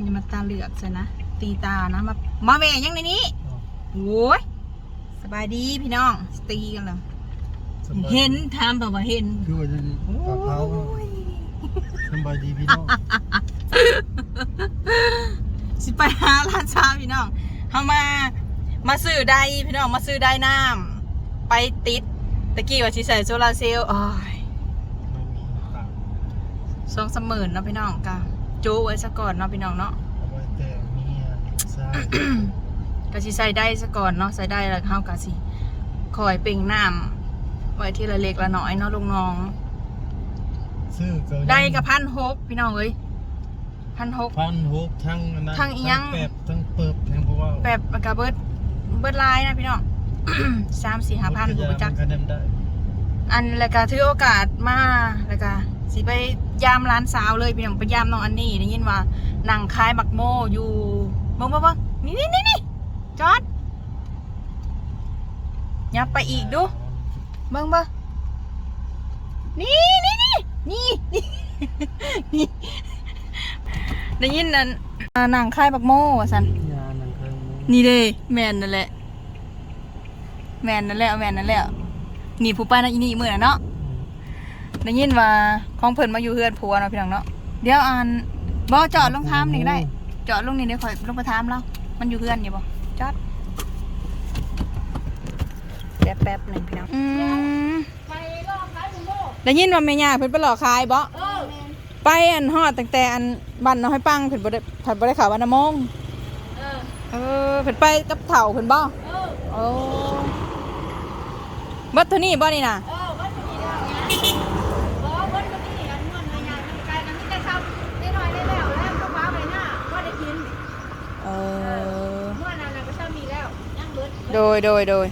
นี่มาตาเหลือกใช่นะ ตีตานะ มามาแหวยังในนี้โอ้ยสบายดีพี่น้อง ตีกันเลยสบายเห็นทำแบบว่าเห็นคือว่าจะปลาเผาโอ้ยสบายดีพี่น้อง สิไปหาร้านชาพี่น้องเขามา มาซื้อไดพี่น้องมาซื้อไดน้ำไปติดตะกี้ว่าสิใส่โซลาร์เซลล์โอ้ยไม่มีปากสองสามหมื่นเนาะพี่น้องกะโจ้ไว้ซะก่อนเนาะพี่น้องเนาะเอาไว้แต่เมียใช่ก็สิใส่ได้ซะก่อนเนาะใส่ได้แล้วเฮากะสิคอยเป่งน้ำไว้ทีละเล็กละน้อยเนาะลุงน้อง ซื้อก็ได้กับพันหกพี่น้องเอ้ยพันหก พันหกทั้งอันนั้นทั้งอีหยังแปบทั้งเปิบทั้งเพราะว่าแบบมันกะเบิดเบิดลายนะพี่น้อง สามสี่ห้าพันรถกูยไปจัก มันก็นำได้อันแล้วก็ถือโอกาสมาแล้วก็สิไป ยามร้านสาวเลยพี่น้องไปยามน้องอันนี้ได้ยินว่านั่งขายบักโมอยู่เบิ่งเบิ่งเบิ่งนี่นี่นี่นี่จอดยับไปอีกดูเบิ่งเบิ่งนี่นี่นี่นี่นี่นี่ได้ยินนั่นอ่านั่งขายบักโมว่าซั่นยานังเคยมีนี่เด้แมนนั่นแหละ แมนนั่นแหละแมนนั่นแหละนี่ผู้ป้านะอีนี่มื้อน่ะเนาะ ได้ยินว่าของเพิ่นมาอยู่เฮือนผัวเนาะพี่น้องเนาะเดี๋ยวอ่านบ่จอดลงทามนี่ก็ได้ จอดลงนี่เดี๋ยวข่อยลงไปถามเรามันอยู่เฮือนอยู่บ่จอดแป๊บแป๊บหนึงพี่น้องอืมไปรอบขายหมูโม่ได้ยินว่าแม่ย่าเพิ่นไปหลอกขายบ่เออไปอันฮอดตั้งแต่อันบ้านน้อยปังเพิ่นบ่ได้เพิ่นบ่ได้เข้าบ้านนามงเออเออเพิ่นไปกับเฒ่าเพิ่นบ่เออโอ้บัดเท่านี้บ่นี่น่ะเออวันนี้แล้ว โดยโดยโดย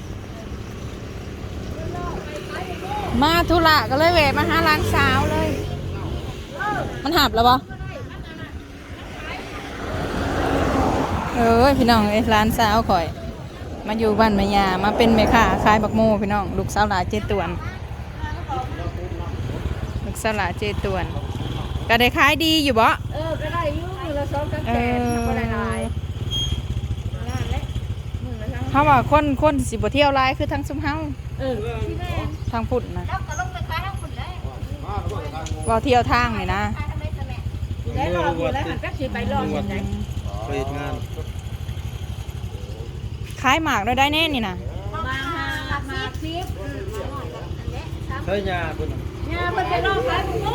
มาธุระก็เลยแวะมาหาร้านสาวเลย มันหับแล้วบ่เออพี่น้องเอ้ยร้านสาวข่อย มาอยู่บ้านแม่ยามาเป็นแม่ค้าขายบักโมพี่น้อง ลูกสาวหลาเจตวน ลูกสาวหลาเจตวน ก็ได้ขายดีอยู่บ่เออก็ได้อยู่มือละสองกันเอแสนอก็ได้หลายงานและมือละทั้ง เฮาว่าคนคนสิบ่เที่ยวหลายคือทั้งซุมเฮาเออที่แม่ทางพุ่นนะแล้วก็ลงไปขายทั้งหมดแล้วว่าเที่ยวทางนี่นะขายทำไมทำไมแล้วรออยู่แล้วหันแป๊บสิไปรออย่างไรไปเฮ็ดงานขายหมากได้ได้แน่นี่นะมาหามาคลิปอืมอันเนี้ยครับใช้ยาเพิ่นน่ะเนี่ยมันไปรอบขายหมูโม่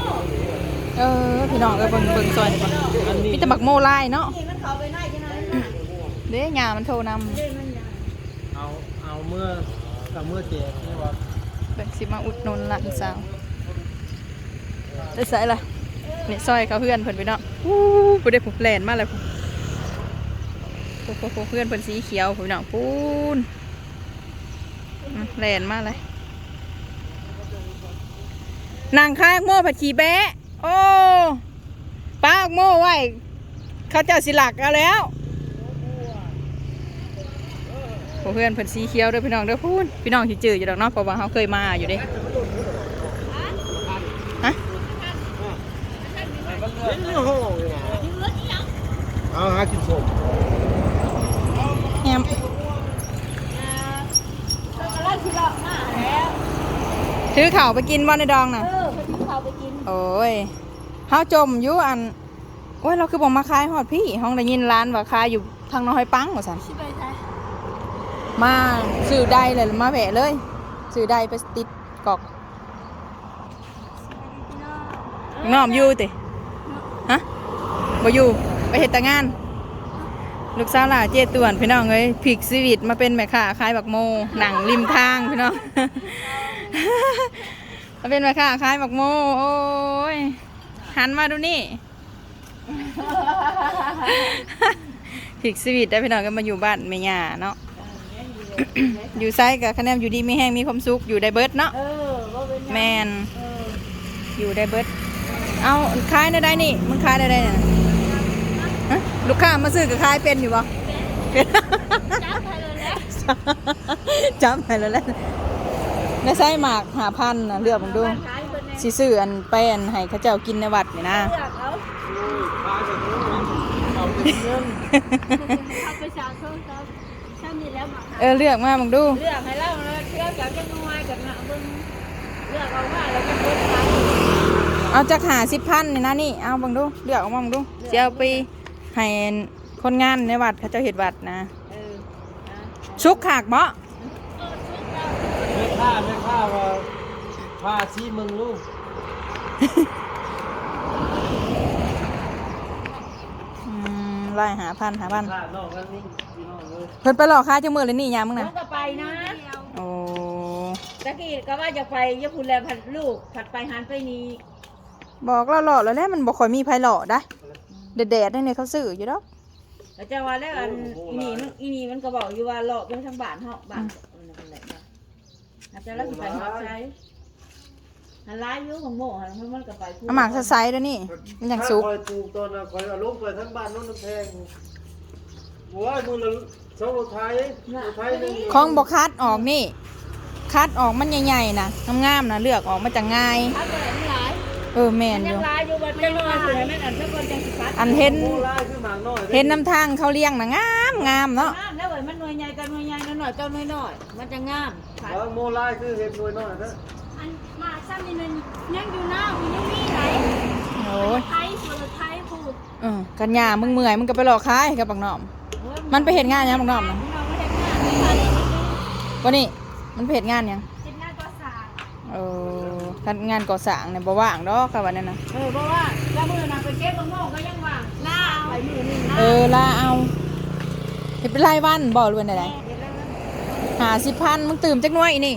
เออพี่น้องก็เบิ่งเบิ่งซอยดีกว่าอันนี้มีแต่บักโมลายเนาะนี่มันเขาไปไหนกันนะเด้ยามันโทรนเล่นมันยา เอา มื่อกับเมื่อแจกนี่ว่าำแบบสิมาอุดหนุนหลานสาวได้ใส่ละนี่ซอยเขาเพื่อนเพิ่นไปเนาะอู้บ่ได้ผูกแลนมาเลยผูกผูกเพื่อนเพิ่นสีเขียวพี่น้องปูนแลนมาเลยนางค้ายโม่ผัดขี่แบะโอ้ป้าโม่ไว้เขาเจ้าสิหลักเอาแล้วโอ้ เพื่อนเพิ่นสีเขียวเด้อพี่น้องเด้อพูนพี่น้องสิจื้ออยู่ดอกเนาะเพราะว่าเขาเคยมาอยู่เด้ฮะเอาหากินสมแฮมแล้วก็ไล่ที่รอบมาแล้วถือเข่าวไปกินบ่ในดองน่ะเออพอที่เขาไปกินโอ้ยเฮาจมอยู่อันโอ้ยเราคือบอกมาขายฮอดพี่ห้องได้ยินร้านว่าขายอยู่ทางน้อยปังว่าซั่นชิไปใช่ มาซื้อได้เลยมาแหวะเลยซื้อได้ไปติดกอกน้อมอยู่ติฮะบ่อยู่ไปเฮ็ดแต่งาน ลูกสาวหล่าเจตวนพี่น้องเอ้ยพลิกชีวิตมาเป็นแม่ค้าขายบักโมหนังริมทางพี่น้องมาเป็นแม่ค้าขายบักโมโอ้ยหันมาดูนี่พลิกชีวิตได้พี่น้องก็มาอยู่บ้านแม่ย่าเนาะ อยู่ไซกับคะแนนอยู่ดีมีแห้งมีความสุขอยู่ได้เบิดเนาะเออว่าเป็นแมนเอออยู่ได้เบิดเอาขายได้ได้นี่มันขายได้ได้น่ะฮะลูกค้ามาซื้อกับขายเป็นอยู่บ่เป็นจับไปเลยแล้วจำไปแล้วแหละในไส้หมากหาพันนะเลือกผมดูขายเป็นไงสิซื้ออันไปอันให้เขาเจ้ากินในวัดนี่นะ เลือกเอาเอาไปเงินเอาไปสาวโซ่ครับถ้ามี แล้วมาเออเลือกมาบังดู เลือกให้เราแล้วเชื่อจากจะนวยกับนะเบิ่งเลือกเอาว่าเราจะเบิ่งไปเอาจากหาสิบพันนี่นะนี่ เอาบังดู เลือกออกมาบังดูเสียเอาไปให้คนงานในวัดเขาเจ้าเห็ดวัดนะเออนะชุกขากบ่เออชุดเราไม่ค่าไม่ค่าว่าผ้าชี้มึงลูกอืมไล่หาพันหาพันค่านอกนั้นนี่พี่น้อง เลยเพิ่นไปหลอกค่าจังมือเลยนี่ยามมึงน้อนะงก็ไปนะโอ้ตะกี้ก็ว่าจะไปยะพูนแล้วผัดลูกผัดไปหันไปนี้บอกเราหล่อแล้วแหละมันบ่ค่อยมีไผหล่อได้แดดๆได้เนี่ยเขาซื้ออยู่ดอกแล้วจะว่าแล้วอันอีนี่มันอีนี่มันก็บอกอยู่ว่าเลาะเบิ่งทางบ้านเฮาบ้านเออนั่นแหละนะอาจจะแล้วสิไปฮอดใช้หันร้ายอยู่ของโม่หันมันก็ไปพูดเอาหมากใส่ๆเด้อนี่มันยังสุก คอยปลูกตอนน่ะคอยเอาลงไปทั้งบ้านโน้นน้ำแพงบัวมือละ สองรถไทยรถไทยหนึ่งของบ่คัดออกนี่ คัดออกมันใหญ่ๆนะงามๆนะเลือกออกมาจากง่ายพัดไปไหนมันหลายเออแม่นมันอยัยู่งหลายอยู่บ่จังน้อยสิให้มันอันสักคนจังสิพัดอันเห็นโมลายคือหมากน้อยเห็นน้ำทางเขาเลี้ยงนะงามงามเนาะ งามแล้วเว้ยมันหน่วยใหญ่กับหน่วยใหญ่หน่อยๆเจ้าหน่วยน้อยมันจะงามพัดว่าโมลายคือเห็ดหน่วยน้อยนะอันมาซ้ำนี่มันยังอยู่หน้ามันยังมีไหลโอ้ยไทยส่วนไทยผูกเออกันยามึงเมื่อยมึงก็ไปหลอกขายกับบักหน่อม มันไปเห็นงานยังบักหน่อมนะเราไม่ได้งานวันนี้มันไปเห็นงานยังเป็นหน้าก็สาเออการงานก่อสร้างเนี่ยบ่ว่างดอกค่ะวันนั้นนะเออเพราะว่าแล้วมือน่ะไปเก็บมะม่วงก็ยังว่างล่าไปมือนึงนะเออลาเอาเห็นเป็นรายวันบ่หรือเป็นอะไรหาสิพันมึงตื่มจักหน่วยอีนี่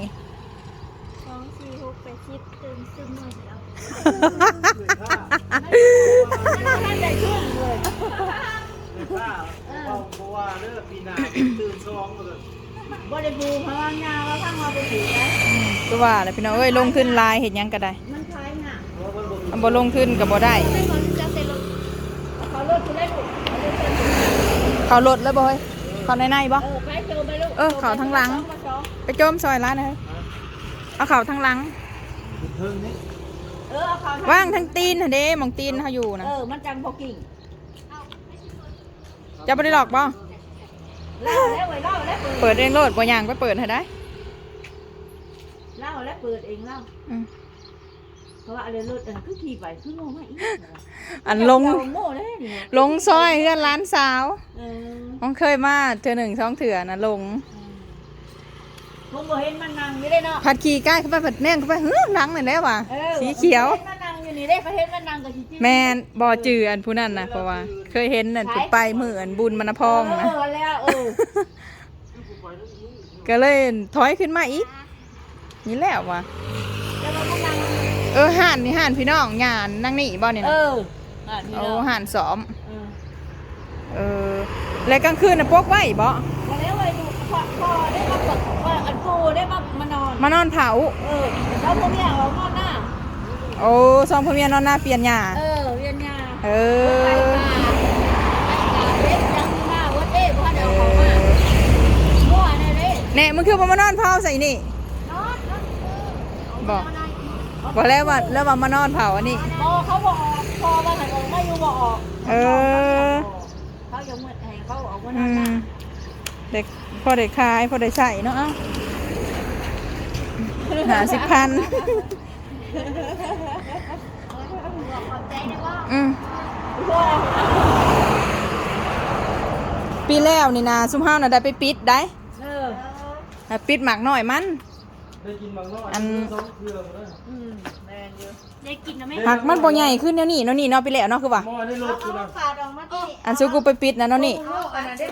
สองสี่หกแปดสิบตื่นซึมหน่อยแล้วท่านได้ขึ้นเลย ข้าเอาเพราะว่าเด้อปีหน้าตื่นสองมาเลยบ่ได้บูเพราะว่างานว่าทั้งมาไปถือได้ก็ว่าแหละพี่น้องเอ้ยลงทุนลายเห็นยังก็ได้มันคล้ายหนักเพราะมันบ่อันบ่ลงทุนก็บ่ได้ ไม่เหมือนจะเสร็จรถเขาลดคุณได้ลูกเขาลดเพิ่มเขารถแล้วบ่เฮ้ยเขาในในบ่ เออไปเจอไปลูกเออเขาทั้งหลัง มาสองไปโจมซอยร้านนะเฮ้ยเอาเขาทั้งหลังเทิงนี่เออเอาเขาทั้ว่างทั้งตีนน่ะเด้หมองตีนเขาอยู่นะเออมันจังพอกิ่ง จะบ่ได้หลอกบ่เล่าแล้วไว้เล่าแล้วเปิดเองโลดบ่ย่างไปเปิดให้ได้เล่าแล้วเปิดเองเล่าอืมเพราะว่าอะไรรถอันคือขี่ไปคือโง่มาอีกอันลงเจ้าโง่ได้เนี่ยลงซอยเฮือนร้านสาวเออมันเคยมาเทื่อหนึ่งสองเถื่อนะลง ผมบ่เห็นมันนั่งอยู่ได้เนาะ ผัดขี่ใกล้เข้าไปผัดแน่งเข้าไปเฮ้ยหลังนั่นแหล้วว่ะออสีเขียวเห็นมัน นั่งอยู่นี่ได้เขาเห็นมันนั่งกับจริงๆแม่นบ่อจืออันผู้นั้นนะเพราะว่า เคยเห็นนั่นถูกไปมืออันบุญมณพองนะ เออแล้วเออก็เลยถอยขึ้นมาอีก นี่แหละว่ะแล้วมันก็นั่งเออห่านนี่ห่านพี่น้องงานนั่งนี่บ่เนี่ยเอนะออะนี่โอ้เนาะห่านซ้อม เออเออแล้วกลางคืนน่ะปกไว้บ่แล้วไว้ดูพอพอได้มาเปิดว่าอันกูได้มามานอน มานอนเผา เออแล้วพวกเนี้ยเอานอนหน้า โอ้สองพ่อเมียนอนหน้าเปลี่ยนหญ้าเออเวียนยาเอไปอมาไปกาเล็บยังหน้าวัดเด้พ่อเดี๋ยวเขามามั่วแน่เลยแน่มึงคือบ่มานอนเผาใส่นี่ นอนนอนบอก บอกแล้วว่าแล้วว่ามานอนเผาอันนี้ พอเขาบอกออกพอมาหันออกไม่อยู่บอกออกเออ เขายังมืดให้เขาออกมาอืนอนหน้ามเด็กพอได้ขายพอได้ใส่เนาะเอ้าหาสิบพันข อบใจนะว่าอืมพวกปีแล้วนี่นะซุมเฮาน่ะได้ไปปิดได้เอออะปิดหมักหน่อยมัน ได้กินบางน้อยอัน สองเครื่องนะอืมแมนอยู่ได้กินนะแม่หักมันบ่ใหญ่ขึ้นแนวนี้เนาะนี่เนาะปีแล้วเนาะคือว่าหม้อในรถกูนะขาดออกมาที่อันซูกูไปปิดนะเนาะนี่โอ้อันนั้นได้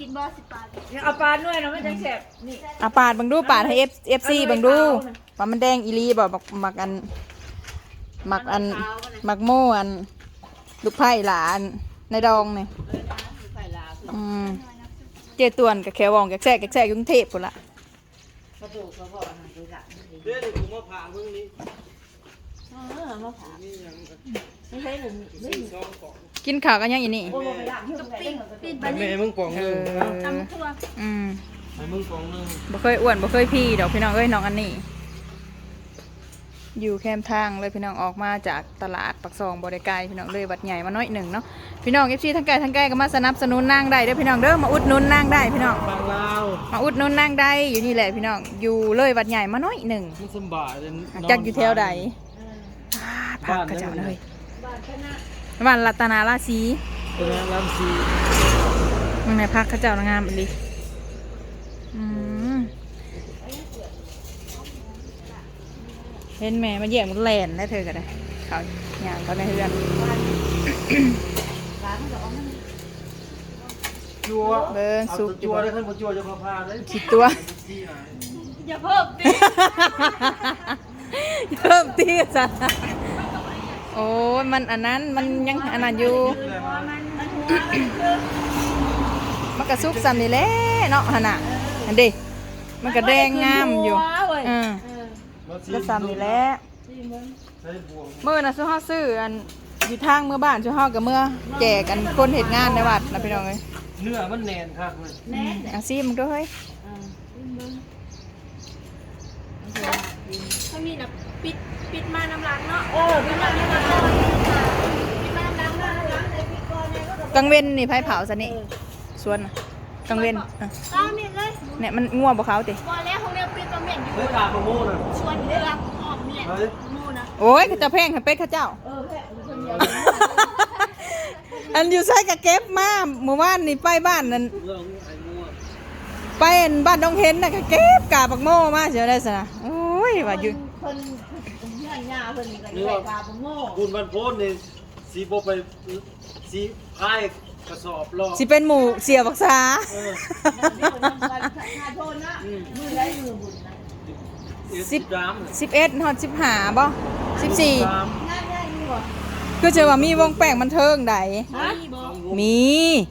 กินบอสิบบาทเนี่ยเอาปลาด้วยนะไม่จังแสบนี่อะปาดเบังดูปาดให้ F FC เบังดู ว่ามันแดงอีหลีบ่บักหมักอันหมักอันหมักโม่อันลูกไผ่หลานในดองนี่ใส่ลาอืมเจตวนกับแควองกับแซ่กับแซ่กรุงเทพพุ่นละกระดูกกระเพาะอาหารดูหลังเดี๋ยวกูมาผ่ามึงนี่เออมาผ่านี่ยังไม่ใช่หรือไม่สี่ซองกล่องกินข้าวกันยังอีนี่โอ้ไปหลังที่ตรงไหนปิดให้บาแม่นี่มึงกล่องหเอนึงอนะตำทั่วอืมให้มึงกล่องหนึงบ่เคยอ้วนบ่เคยพี่ดอกพี่น้องเอ้ยน้องอันนี้ อยู่แคมป์ทางเลยพี่น้องออกมาจากตลาดปักซองบริไกลพี่น้องเลยวัดใหญ่มาน้อยหนึ่งเนาะพี่น้องเอฟซีทั้งไกลทั้งไกลก็มาสนับสนุนนางได้เด้อพี่น้องเด้อมาอุดหนุนนางได้พี่น้องบางลาวมาอุดหนุนนางได้อยู่นี่แหละพี่น้องอยู่เลยวัดใหญ่มาน้อยหนึ่งมันสำบายเลยนนจักอยู่แถวใดเออพักกระเจ้าเลยบ้านคณะบ้านรัตนาราศีเป็นไงลำซีมึงในพักกระเจ้างามอีหลีอืม เห็นแม่มาแย่งมันแลนได้เธอก็ได้เขาอย่างเขาในเรือนร้านมันก็เอามันจัวเบิ่งซุปจัวได้ขึ้นบนจัวจะพาพาได้คิดตัวซีไหนอย่าเพิ่มดิเพิ่มตีจ้ะโอ้ยมันอันนั้นมันยังอันนั้นอยู่มันมันหัวมันคือมันกระซุกซ้ำนี่แหละเนาะฮะน่ะอันเดิมันก็แดงงามอยู่หัวเว้ยอืมเออ ก็ซ้ำนี่แหละที่มึงใช้บวงเมื่อนะซุเฮาซื้ออันอยู่ทางเมื่อบ้านซุเฮากับเมื่อแจกกันคนเฮ็ดงานในวัดนะพี่น้องเอ้ยเนื้อมันแน่นครับเลยแน่เนี่ยเอาซิมึงด้วยเฮ้ยเออที่มึงถ้ามีแบบปิดปิดมาน้ำล้างเนาะเออเป็นแบบนี้มาก่อนเป็นมาน้ำล้างล้างในพี่ก่อนเนี่ยก็กังเว้นนี่ไผเผาซะนี่สวนน่ะ กังเว้นอะตามนี่เลยเนี่ยมันง่วงบ่เขาติพอแล้วเขาเรียกปิดประเม็ดอยู่เฮ้ยกาบมะม่วงน่ะชวนเรือหอมเนี่ยเฮ้ยมูนะโอ้ยเขาเจะแพงให้เป็ดเขาเจ้าเออแค่คนเดียวอันอยู่ไสก็เก็บมาเมื่อวานนี่ไปบ้านนั่นเรื่องไอ้ม่วงไปอันบ้านดงเห็นน่ะก็เก็บกาบักโม่มาเสียได้ซะนะโอ้ยว่าอยู่คนเงี้ยหญ้าเพิ่นก็ใส่กาบโง่คุณบันโพนนี่สีโบไปสีพาย กระสอบล่อสิเป็นหมู่เสียบักษาเออขาโทษนะมือได้มือบุญนะสิบดามสิบเอ็ดฮอดสิบห้าบ่สิบสี่ดามง่ายง่ายนี่บ่ก็เจอว่ามีวงแป้งบันเทิงใดฮะมีบอกมี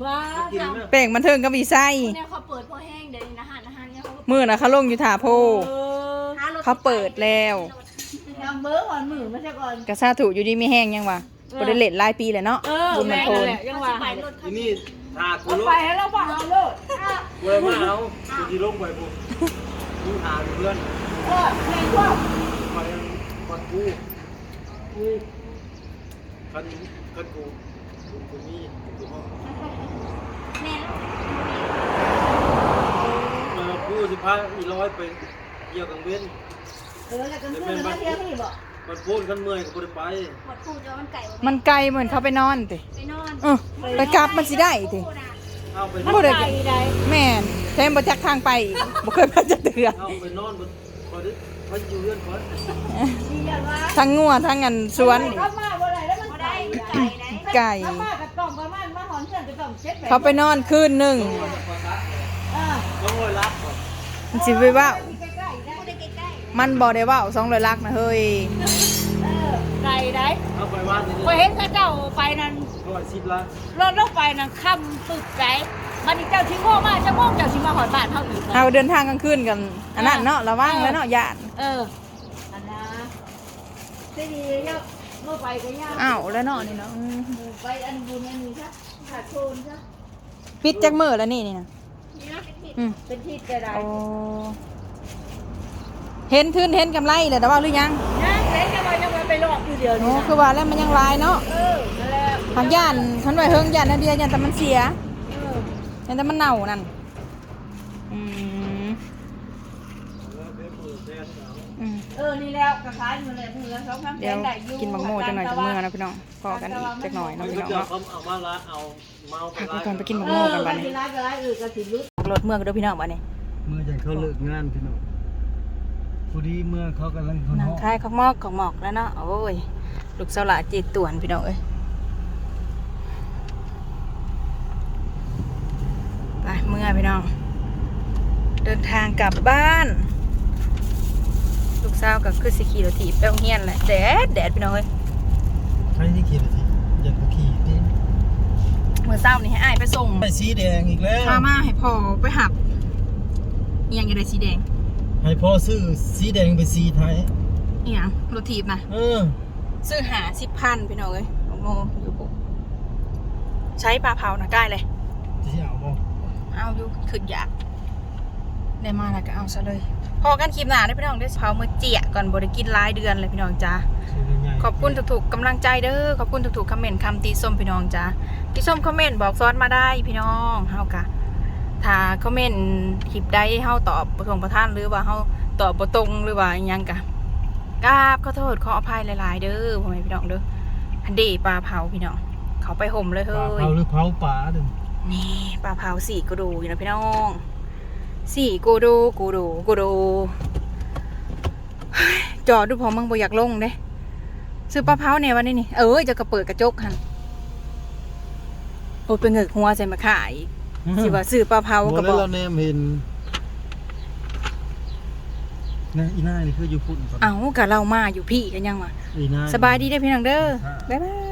ว้ากินไหมแป้งบันเทิงกับวีไส้เนี่ยเขาเปิดพอแห้งเดี๋ยวนี้นะฮะนะฮะเนี่ยเขาก็มือน่ะเขาลงอยู่ถาโพเออหารถเขาเปิดแล้วนำเบอร์ก่อนมือไม่ใช่ก่อนกระซาถูอยู่ดีไม่แห้งยังวะ บ่ได้เล่นหลายปีแล้วเนาะเออบุญมันแม่โทนแหละยังว่าไปรถทีนี่ถาดกูเอาลไปงให้เราฟังเอาโลดกูเลยมาเอาทีลงไปกูมึงหาเพื่อนเออแม่งว่าไปปัดกูกูคันคันกูกูกูมีกูห้องแม่เออกูสิพาอีร้อยไปเกี่ยวกับเว้นเออแล้วกันเพื่อนมาเที่ยวนี่บ่ มันพูดกันเมื่อยก็บ่ได้ไปหมดคู่จะมันไก่มันไกลเหมือนเขาไปนอนติไปนอนเออไปกลับมันสิได้ติเอาไปมันบ่ได้ไกลใดแม่นแทมบ่จักทางไปอีกบ่เคยไปจักเทื่อเอาไปนอนบนพอดิพออยู่เรือนก่อนดีอย่างว่าทั้งงัวทั้งอันสวนนี่ เข้ามาบ่ได้แล้วมันพอไกลได้ไก่ไหนไก่ เข้ามากับต้องประมาณมาหอนเพื่อนก็ต้องเช็ดแบบเขาไปนอนคืนหนึงเออต้องรอยรับก่อนมันสิไปเว่า มันบ่ได้เว่าสองร้อยลักนะเฮ้ยเออไกลได้เอาไปว่านนี่พอเห็นเขาเจ้าไปนั่นร้อยสิบละรถลงไปนั่นค่ำปึกใจมันนี่เจ้าชิโง่มากชั่วโมงเจ้าชิมาหอดบ้านเท่าอีกเอาเดินทางกลางคืนกันอันนั้นเนาะระวังแล้วเนาะญาติเอออันนะที่ดีเนี่ยเมื่อไปก็ยากอ้าวแล้วเนาะนี่เนาะอืมไปอันบุญอันนี้ซะขาดโทนซะปิดจักมือแล้วนี่นี่นะๆนี่นะเป็นผิดอืมเป็นที่กระไดโอ้ เห็นทืนเห็นกำไรเลยแต่ว่าหรือยังนะเล็กจะไปยังไปหลอกอยู่เดียวโอ้นี่นะคือว่าแล้วมันยังลายเนาะเออนั่นแหละทางย่านคันไว้เฮิงย่านนาเดียย่านแต่มันเสียเออย่านแต่มันเน่านั่นอืมอืมเออนี่แล้วกระขายอยู่เลยมือละสองพันเดี๋ยวกินบักโม่จังหน่อยจังมือนะพี่น้องพอกันอีกจักหน่อยมันะนพี่ก็น้องจะเนาะเขาเอามาละเอาเมาไปพักร้าไว้ก่อนไปกินบักเอโม่อกันไปบัดนี้ที่ร้านก็ร้านอื่นก็สิลุกรถเมื่อกันเด้อพี่น้องบัดนี้เมื่อจะเขาเลิกงานพี่น้อง พอดีเมื่อเขากำลังคนนางห้องคายของหมอกของหมอกแล้วเนาะโอ้ยลูกสาวหลาจีตวนพี่น้องเอ้ยไปเมื่อพี่น้อง เดินทางกลับบ้าน ลูกสาวก็คือสิขี่รถถีบไปโรงเรียนแหละแดดแดดพี่น้องเอ้ยใครที่ขี่ทีอยากขี่ดิเมื่อเช้านี่ให้อ้ายไปส่งไปสีแดงอีกแล้วพามาให้พ่อไปหับอีหยังอยู่ในสีแดง ให้พ่อซื้อสีแดงไปสีไทยอีหยังรถถีบนะเออซื้อหาสิบพันพี่น้องเอ้ยโอ้โหอยู่ปุ๊บใช้ปลาเผานะใกล้เลยจะเอาบ่เอาอยู่ขึ้นอยากได้มาแล้วก็เอาซะเลยพอกันคลิปหน้าได้อพี่น้องได้อเผามือเจียก่อนบ่ได้กินหลายเดือนเลยพี่น้องจ้าขอบคุณทุกๆกำลังใจเด้อขอบคุณทุกๆคอมเมนต์คำตีส้มพี่น้องจ้าตีส้มคอมเมนต์บอกซ้อนมาได้พี่น้องเฮากะ ถ้าคอมเมนต์คลิปใดเฮาตอบประทงประท่านหรือว่าเฮาตอบบ่ตรงหรือว่าอิหยังกะกราบขอโทษขออภัยหลาย ๆ เด้อพ่อแม่พี่น้องเด้ออันเดปลาเผาพี่น้องเขาไปห่มเลยปเฮ้ลายเผาหรือเผาป่าเด้อนี่ปลาเผาสี่กูดูอยู่นะพี่น้องสี่กูดูกูดูกูดูเฮ้ยจอดดูพอมึงบ่อยากลงเด้ซื้อปลาเผาเนี่ยวันนี้นี่เออจะกระเปิดกระจกหันโอ้ยเป็นเงือกหัวใส่มาขาย สิว่าซื้อปลาเผาบ่กระบแล้วอกเราแนมเห็นนะอีน่านี่คืออยู่พุ่นก่อนเอ้ากะเรามาอยู่พี่กันยังวะอีน่าสบายดีเด้อพี่น้องเด้อบ๊ายบาย